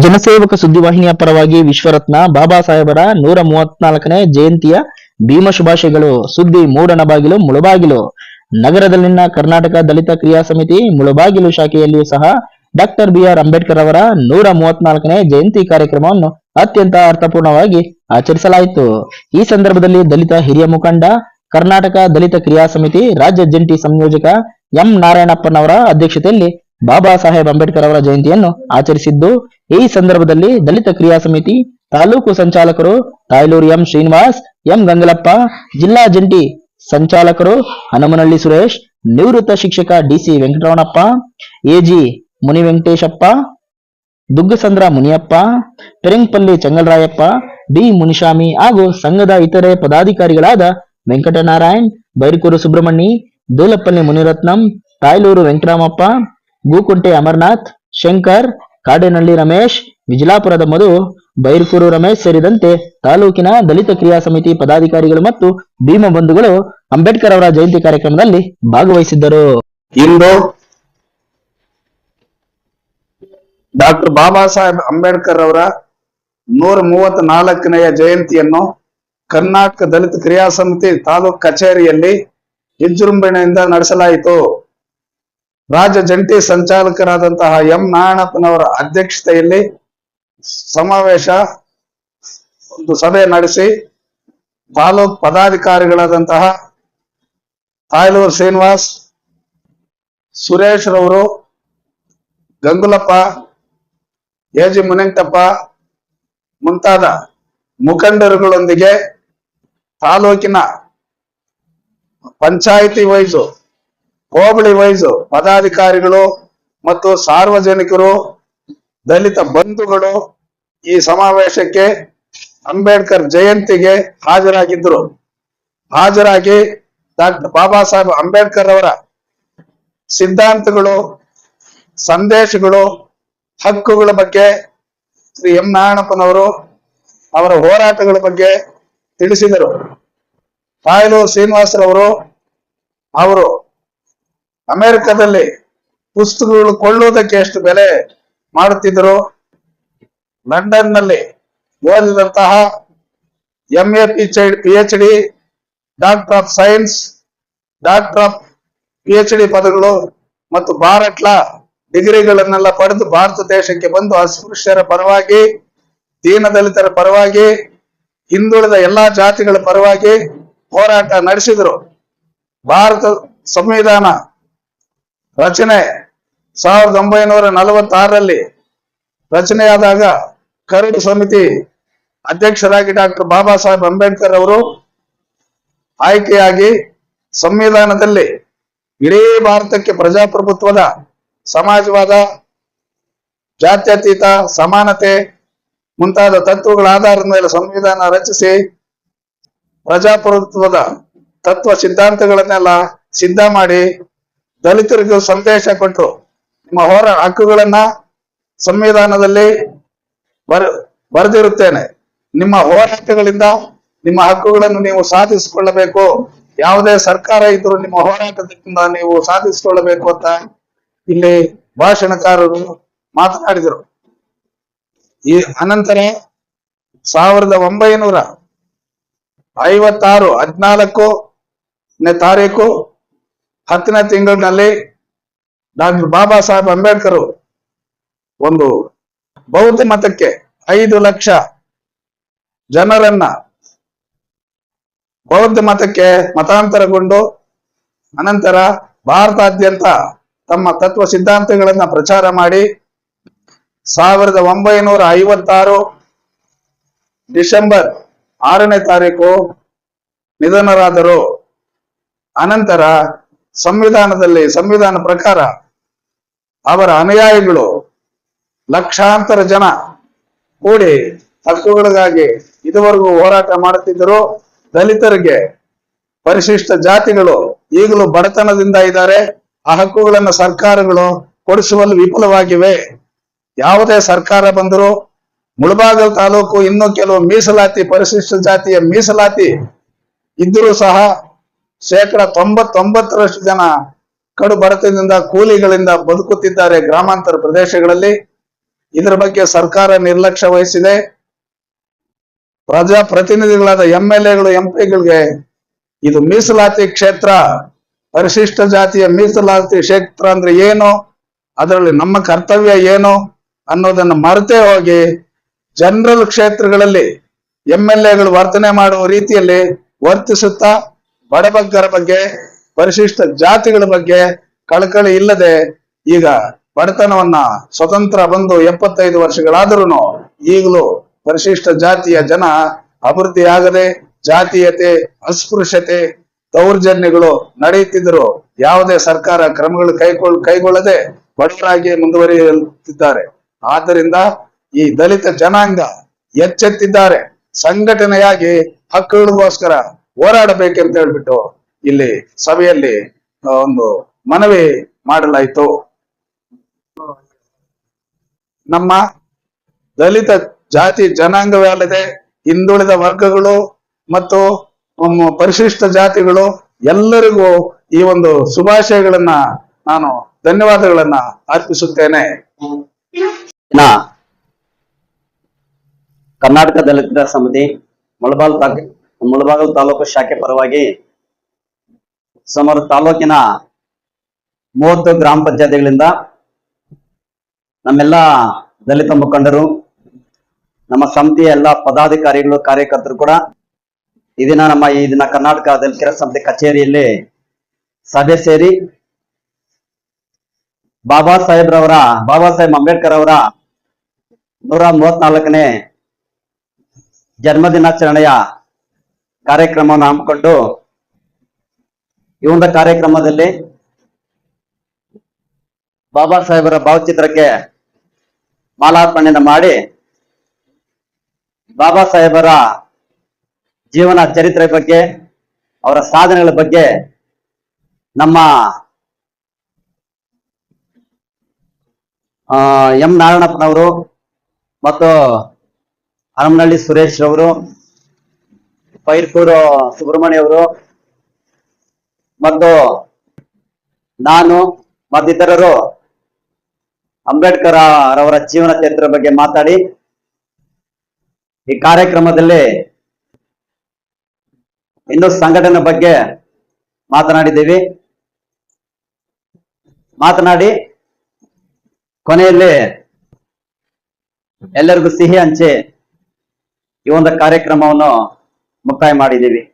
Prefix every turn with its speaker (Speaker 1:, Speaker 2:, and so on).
Speaker 1: ಜನಸೇವಕ ಸುದ್ದಿವಾಹಿನಿಯ ಪರವಾಗಿ ವಿಶ್ವರತ್ನ ಬಾಬಾ ಸಾಹೇಬರ ನೂರ ಮೂವತ್ನಾಲ್ಕನೇ ಜಯಂತಿಯ ಭೀಮ ಶುಭಾಶಯಗಳು. ಸುದ್ದಿ ಮೂಡಣ ಬಾಗಿಲು ಮುಳುಬಾಗಿಲು. ನಗರದಲ್ಲಿನ ಕರ್ನಾಟಕ ದಲಿತ ಕ್ರಿಯಾ ಸಮಿತಿ ಮುಳುಬಾಗಿಲು ಶಾಖೆಯಲ್ಲಿಯೂ ಸಹ ಡಾಕ್ಟರ್ ಬಿಆರ್ ಅಂಬೇಡ್ಕರ್ ಅವರ ನೂರ ಮೂವತ್ನಾಲ್ಕನೇ ಜಯಂತಿ ಕಾರ್ಯಕ್ರಮವನ್ನು ಅತ್ಯಂತ ಅರ್ಥಪೂರ್ಣವಾಗಿ ಆಚರಿಸಲಾಯಿತು. ಈ ಸಂದರ್ಭದಲ್ಲಿ ದಲಿತ ಹಿರಿಯ ಮುಖಂಡ, ಕರ್ನಾಟಕ ದಲಿತ ಕ್ರಿಯಾ ಸಮಿತಿ ರಾಜ್ಯ ಜಂಟಿ ಸಂಯೋಜಕ ಎಂ ನಾರಾಯಣಪ್ಪನವರ ಅಧ್ಯಕ್ಷತೆಯಲ್ಲಿ ಬಾಬಾ ಸಾಹೇಬ್ ಅಂಬೇಡ್ಕರ್ ಅವರ ಜಯಂತಿಯನ್ನು ಆಚರಿಸಿದ್ದು, ಈ ಸಂದರ್ಭದಲ್ಲಿ ದಲಿತ ಕ್ರಿಯಾ ಸಮಿತಿ ತಾಲೂಕು ಸಂಚಾಲಕರು ತಾಯ್ಲೂರು ಎಂ ಶ್ರೀನಿವಾಸ್, ಎಂ ಗಂಗಲಪ್ಪ, ಜಿಲ್ಲಾ ಜಂಟಿ ಸಂಚಾಲಕರು ಹನುಮನಹಳ್ಳಿ ಸುರೇಶ್, ನಿವೃತ್ತ ಶಿಕ್ಷಕ DC Venkataramanappa, AG Muni Venkateshappa Duggasandra Muniyappa Perampalli Changalarayappa, D Munishami ಹಾಗೂ ಸಂಘದ ಇತರೆ ಪದಾಧಿಕಾರಿಗಳಾದ ವೆಂಕಟನಾರಾಯಣ್, ಬೈರಕೂರು ಸುಬ್ರಹ್ಮಣಿ ದೂಲಪಲ್ಲಿ ಮುನಿರತ್ನಂ, ತಾಯ್ಲೂರು ವೆಂಕಟರಾಮಪ್ಪ ಗೂಕುಂಟೆ ಅಮರನಾಥ್, ಶಂಕರ್, ಕಾಡೇನಹಳ್ಳಿ ರಮೇಶ್, ವಿಜಲಾಪುರದ ಮಧು, ಬೈರ್ಕೂರು ರಮೇಶ್ ಸೇರಿದಂತೆ ತಾಲೂಕಿನ ದಲಿತ ಕ್ರಿಯಾ ಸಮಿತಿ ಪದಾಧಿಕಾರಿಗಳು ಮತ್ತು ಭೀಮ ಬಂಧುಗಳು ಅಂಬೇಡ್ಕರ್ ಅವರ ಜಯಂತಿ ಕಾರ್ಯಕ್ರಮದಲ್ಲಿ ಭಾಗವಹಿಸಿದ್ದರು.
Speaker 2: ಇಂದು ಡಾಕ್ಟರ್ ಬಾಬಾ ಸಾಹೇಬ್ ಅಂಬೇಡ್ಕರ್ ಅವರ ನೂರ ಮೂವತ್ತ್ ನಾಲ್ಕನೆಯ ಜಯಂತಿಯನ್ನು ಕರ್ನಾಟಕ ದಲಿತ ಕ್ರಿಯಾ ಸಮಿತಿ ತಾಲೂಕು ಕಚೇರಿಯಲ್ಲಿ ವಿಜೃಂಭಣೆಯಿಂದ ನಡೆಸಲಾಯಿತು. ರಾಜ್ಯ ಜಂಟಿ ಸಂಚಾಲಕರಾದಂತಹ ಎಂ ನಾರಾಯಣಪ್ಪನವರ ಅಧ್ಯಕ್ಷತೆಯಲ್ಲಿ ಸಮಾವೇಶ ಒಂದು ಸಭೆ ನಡೆಸಿ ತಾಲೂಕ್ ಪದಾಧಿಕಾರಿಗಳಾದಂತಹ ತಾಯ್ಲೂರು ಶ್ರೀನಿವಾಸ್ ಸುರೇಶ್ ರವರು ಗಂಗುಲಪ್ಪ ಎ ಜಿ ಮುನಿಂಗಪ್ಪ ಮುಂತಾದ ಮುಖಂಡರುಗಳೊಂದಿಗೆ ತಾಲೂಕಿನ ಪಂಚಾಯಿತಿ ವೈಸು ಹೋಬಳಿ ವೈಸ್ ಪದಾಧಿಕಾರಿಗಳು ಮತ್ತು ಸಾರ್ವಜನಿಕರು, ದಲಿತ ಬಂಧುಗಳು ಈ ಸಮಾವೇಶಕ್ಕೆ ಅಂಬೇಡ್ಕರ್ ಜಯಂತಿಗೆ ಹಾಜರಾಗಿದ್ದರು. ಹಾಜರಾಗಿ ಡಾಕ್ಟರ್ ಬಾಬಾ ಸಾಹೇಬ್ ಅಂಬೇಡ್ಕರ್ ಅವರ ಸಿದ್ಧಾಂತಗಳು, ಸಂದೇಶಗಳು, ಹಕ್ಕುಗಳ ಬಗ್ಗೆ ಶ್ರೀ ಎಂ ನಾರಾಯಣಪ್ಪನವರು ಅವರ ಹೋರಾಟಗಳ ಬಗ್ಗೆ ತಿಳಿಸಿದರು. ತಾಯ್ಲೂರು ಶ್ರೀನಿವಾಸರವರು ಅವರು ಅಮೆರಿಕದಲ್ಲಿ ಪುಸ್ತಕಗಳು ಕೊಳ್ಳುವುದಕ್ಕೆ ಎಷ್ಟು ಬೆಲೆ ಮಾಡುತ್ತಿದ್ದರು ಲಂಡನ್ನಲ್ಲಿ ಓದಿದಂತಹ M A P H D doctor of science doctor of P H D ಪದಗಳು ಮತ್ತು ಭಾರತ್ಲ ಡಿಗ್ರಿಗಳನ್ನೆಲ್ಲ ಪಡೆದು ಭಾರತ ದೇಶಕ್ಕೆ ಬಂದು ಅಸ್ಪೃಶ್ಯರ ಪರವಾಗಿ ದೀನದಲಿತರ ಪರವಾಗಿ, ಹಿಂದುಳಿದ ಎಲ್ಲಾ ಜಾತಿಗಳ ಪರವಾಗಿ ಹೋರಾಟ ನಡೆಸಿದರು. ಭಾರತ ಸಂವಿಧಾನ ರಚನೆ ಸಾವಿರದ ಒಂಬೈನೂರ ನಲವತ್ತಾರರಲ್ಲಿ ರಚನೆಯಾದಾಗ ಕರಡು ಸಮಿತಿ ಅಧ್ಯಕ್ಷರಾಗಿ ಡಾಕ್ಟರ್ ಬಾಬಾ ಸಾಹೇಬ್ ಅಂಬೇಡ್ಕರ್ ಅವರು ಆಯ್ಕೆಯಾಗಿ ಸಂವಿಧಾನದಲ್ಲಿ ಇಡೀ ಭಾರತಕ್ಕೆ ಪ್ರಜಾಪ್ರಭುತ್ವದ ಸಮಾಜವಾದ, ಜಾತ್ಯತೀತ, ಸಮಾನತೆ ಮುಂತಾದ ತತ್ವಗಳ ಆಧಾರದ ಮೇಲೆ ಸಂವಿಧಾನ ರಚಿಸಿ ಪ್ರಜಾಪ್ರಭುತ್ವದ ತತ್ವ ಸಿದ್ಧಾಂತಗಳನ್ನೆಲ್ಲ ಸಿದ್ಧ ಮಾಡಿ ದಲಿತರಿಗೂ ಸಂದೇಶ ಕೊಟ್ಟರು ನಿಮ್ಮ ಹೋರ ಹಕ್ಕುಗಳನ್ನ ಸಂವಿಧಾನದಲ್ಲಿ ಬರ, ಬರೆದಿರುತ್ತೇನೆ. ನಿಮ್ಮ ಹೋರಾಟಗಳಿಂದ ನಿಮ್ಮ ಹಕ್ಕುಗಳನ್ನು ನೀವು ಸಾಧಿಸಿಕೊಳ್ಳಬೇಕು. ಯಾವುದೇ ಸರ್ಕಾರ ಇದ್ರೂ ನಿಮ್ಮ ಹೋರಾಟದಿಂದ ನೀವು ಸಾಧಿಸಿಕೊಳ್ಳಬೇಕು ಅಂತ ಇಲ್ಲಿ ಭಾಷಣಕಾರರು ಮಾತನಾಡಿದರು. ಈ ಅನಂತರ ಸಾವಿರದ ಒಂಬೈನೂರ ಐವತ್ತಾರು ಹದಿನಾಲ್ಕುನೇ ತಾರೀಕು ಹತ್ತನೇ ತಿಂಗಳಿನಲ್ಲಿ ಡಾಕ್ಟರ್ ಬಾಬಾ ಸಾಹೇಬ್ ಅಂಬೇಡ್ಕರ್ ಒಂದು ಬೌದ್ಧ ಮತಕ್ಕೆ ಐದು ಲಕ್ಷ ಜನರನ್ನ ಬೌದ್ಧ ಮತಕ್ಕೆ ಮತಾಂತರಗೊಂಡು ಅನಂತರ ಭಾರತಾದ್ಯಂತ ತಮ್ಮ ತತ್ವ ಸಿದ್ಧಾಂತಗಳನ್ನ ಪ್ರಚಾರ ಮಾಡಿ ಸಾವಿರದ ಒಂಬೈನೂರ ಐವತ್ತಾರು ಡಿಸೆಂಬರ್ ಆರನೇ ತಾರೀಕು ನಿಧನರಾದರು. ಅನಂತರ ಸಂವಿಧಾನದಲ್ಲಿ, ಸಂವಿಧಾನ ಪ್ರಕಾರ ಅವರ ಅನುಯಾಯಿಗಳು ಲಕ್ಷಾಂತರ ಜನ ಕೂಡಿ ಹಕ್ಕುಗಳಿಗಾಗಿ ಇದುವರೆಗೂ ಹೋರಾಟ ಮಾಡುತ್ತಿದ್ದರು ದಲಿತರಿಗೆ ಪರಿಶಿಷ್ಟ ಜಾತಿಗಳು ಈಗಲೂ ಬಡತನದಿಂದ ಇದ್ದಾರೆ. ಆ ಹಕ್ಕುಗಳನ್ನು ಸರ್ಕಾರಗಳು ಕೊಡಿಸುವಲ್ಲಿ ವಿಫಲವಾಗಿವೆ. ಯಾವುದೇ ಸರ್ಕಾರ ಬಂದರೂ ಮುಳಬಾಗಲ್ ತಾಲೂಕು ಇನ್ನೂ ಕೆಲವು ಮೀಸಲಾತಿ, ಪರಿಶಿಷ್ಟ ಜಾತಿಯ ಮೀಸಲಾತಿ ಇದ್ದರೂ ಸಹ ಶೇಕಡ ತೊಂಬತ್ತೊಂಬತ್ತರಷ್ಟು ಜನ ಕಡು ಬಡತನದಿಂದ ಕೂಲಿಗಳಿಂದ ಬದುಕುತ್ತಿದ್ದಾರೆ ಗ್ರಾಮಾಂತರ ಪ್ರದೇಶಗಳಲ್ಲಿ. ಇದರ ಬಗ್ಗೆ ಸರ್ಕಾರ ನಿರ್ಲಕ್ಷ್ಯ ವಹಿಸಿದೆ. ಪ್ರಜಾಪ್ರತಿನಿಧಿಗಳಾದ ಎಂ ಎಲ್ ಎಗಳು ಎಂ ಪಿಗಳಿಗೆ ಇದು ಮೀಸಲಾತಿ ಕ್ಷೇತ್ರ. ಪರಿಶಿಷ್ಟ ಜಾತಿಯ ಮೀಸಲಾತಿ ಕ್ಷೇತ್ರ ಅಂದ್ರೆ ಏನು? ಅದರಲ್ಲಿ ನಮ್ಮ ಕರ್ತವ್ಯ ಏನು ಅನ್ನೋದನ್ನು ಮರೆತೇ ಹೋಗಿ ಜನರಲ್ ಕ್ಷೇತ್ರಗಳಲ್ಲಿ ಎಂ ಎಲ್ ಎಗಳು ವರ್ತನೆ ಮಾಡುವ ರೀತಿಯಲ್ಲಿ ವರ್ತಿಸುತ್ತಾ ಬಡಬಗ್ಗರ ಬಗ್ಗೆ, ಪರಿಶಿಷ್ಟ ಜಾತಿಗಳ ಬಗ್ಗೆ ಕಳಕಳಿ ಇಲ್ಲದೆ ಈಗ ಬಡತನವನ್ನ ಸ್ವತಂತ್ರ ಬಂದು ಎಪ್ಪತ್ತೈದು ವರ್ಷಗಳಾದರೂ ಈಗಲೂ ಪರಿಶಿಷ್ಟ ಜಾತಿಯ ಜನ ಅಭಿವೃದ್ಧಿಯಾಗದೆ, ಜಾತೀಯತೆ, ಅಸ್ಪೃಶ್ಯತೆ, ದೌರ್ಜನ್ಯಗಳು ನಡೆಯುತ್ತಿದ್ದರೂ ಯಾವುದೇ ಸರ್ಕಾರ ಕ್ರಮಗಳು ಕೈಗೊಳ್, ಕೈಗೊಳ್ಳದೆ ಬಡವರಾಗಿ ಮುಂದುವರಿಯುತ್ತಿದ್ದಾರೆ. ಆದ್ದರಿಂದ ಈ ದಲಿತ ಜನಾಂಗ ಎಚ್ಚೆತ್ತಿದ್ದಾರೆ. ಸಂಘಟನೆಯಾಗಿ ಹಕ್ಕುಗಳಿಗೋಸ್ಕರ ಹೋರಾಡಬೇಕೆಂತ ಹೇಳ್ಬಿಟ್ಟು ಇಲ್ಲಿ ಸಭೆಯಲ್ಲಿ ಒಂದು ಮನವಿ ಮಾಡಲಾಯಿತು. ನಮ್ಮ ದಲಿತ ಜಾತಿ ಜನಾಂಗವೇ ಅಲ್ಲದೆ ಹಿಂದುಳಿದ ವರ್ಗಗಳು ಮತ್ತು ಪರಿಶಿಷ್ಟ ಜಾತಿಗಳು ಎಲ್ಲರಿಗೂ ಈ ಒಂದು ಶುಭಾಶಯಗಳನ್ನ ನಾನು ಧನ್ಯವಾದಗಳನ್ನ ಅರ್ಪಿಸುತ್ತೇನೆ.
Speaker 3: ಕರ್ನಾಟಕ ದಲಿತ ಸಮಿತಿ ಮಳಬಾಲ್ ತಾಕ್ ಮುಳಬಾಗಲ್ ತಾಲೂಕು ಶಾಖೆ ಪರವಾಗಿ ಸುಮಾರು ತಾಲೂಕಿನ ಮೂವತ್ತು ಗ್ರಾಮ ಪಂಚಾಯತಿಗಳಿಂದ ನಮ್ಮೆಲ್ಲ ದಲಿತ ಮುಖಂಡರು, ನಮ್ಮ ಸಮಿತಿಯ ಎಲ್ಲ ಪದಾಧಿಕಾರಿಗಳು, ಕಾರ್ಯಕರ್ತರು ಕೂಡ ಈ ನಮ್ಮ ಈ ದಿನ ಕರ್ನಾಟಕ ದಲಿತರ ಸಮಿತಿ ಕಚೇರಿಯಲ್ಲಿ ಸಭೆ ಸೇರಿ ಬಾಬಾ ಸಾಹೇಬ್ರವರ, ಬಾಬಾ ಸಾಹೇಬ್ ಅಂಬೇಡ್ಕರ್ ಅವರ ನೂರ ಮೂವತ್ನಾಲ್ಕನೇ ಜನ್ಮ ದಿನಾಚರಣೆಯ ಕಾರ್ಯಕ್ರಮವನ್ನು ಹಮ್ಮಿಕೊಂಡು ಈ ಒಂದು ಕಾರ್ಯಕ್ರಮದಲ್ಲಿ ಬಾಬಾ ಸಾಹೇಬರ ಭಾವಚಿತ್ರಕ್ಕೆ ಮಾಲಾರ್ಪಣೆಯನ್ನು ಮಾಡಿ ಬಾಬಾ ಸಾಹೇಬರ ಜೀವನ ಚರಿತ್ರೆ ಬಗ್ಗೆ, ಅವರ ಸಾಧನೆಗಳ ಬಗ್ಗೆ ನಮ್ಮ ಎಂ ನಾರಾಯಣಪ್ಪನವರು ಮತ್ತು ಹರಮನಹಳ್ಳಿ ಸುರೇಶ್ ಅವರು ಪೈರ್ಕೂರು ಸುಬ್ರಹ್ಮಣ್ಯ ಅವರು, ಮತ್ತು ನಾನು ಮತ್ತಿತರರು ಅಂಬೇಡ್ಕರ್ ಅವರ ಜೀವನ ಚರಿತ್ರೆ ಬಗ್ಗೆ ಮಾತಾಡಿ, ಈ ಕಾರ್ಯಕ್ರಮದಲ್ಲಿ ಇನ್ನು ಸಂಘಟನೆ ಬಗ್ಗೆ ಮಾತನಾಡಿದ್ದೀವಿ. ಮಾತನಾಡಿ, ಕೊನೆಯಲ್ಲಿ ಎಲ್ಲರಿಗೂ ಸಿಹಿ ಹಂಚಿ ಈ ಒಂದು ಕಾರ್ಯಕ್ರಮವನ್ನು ಮುಕ್ತಾಯ ಮಾಡಿದ್ದೀವಿ.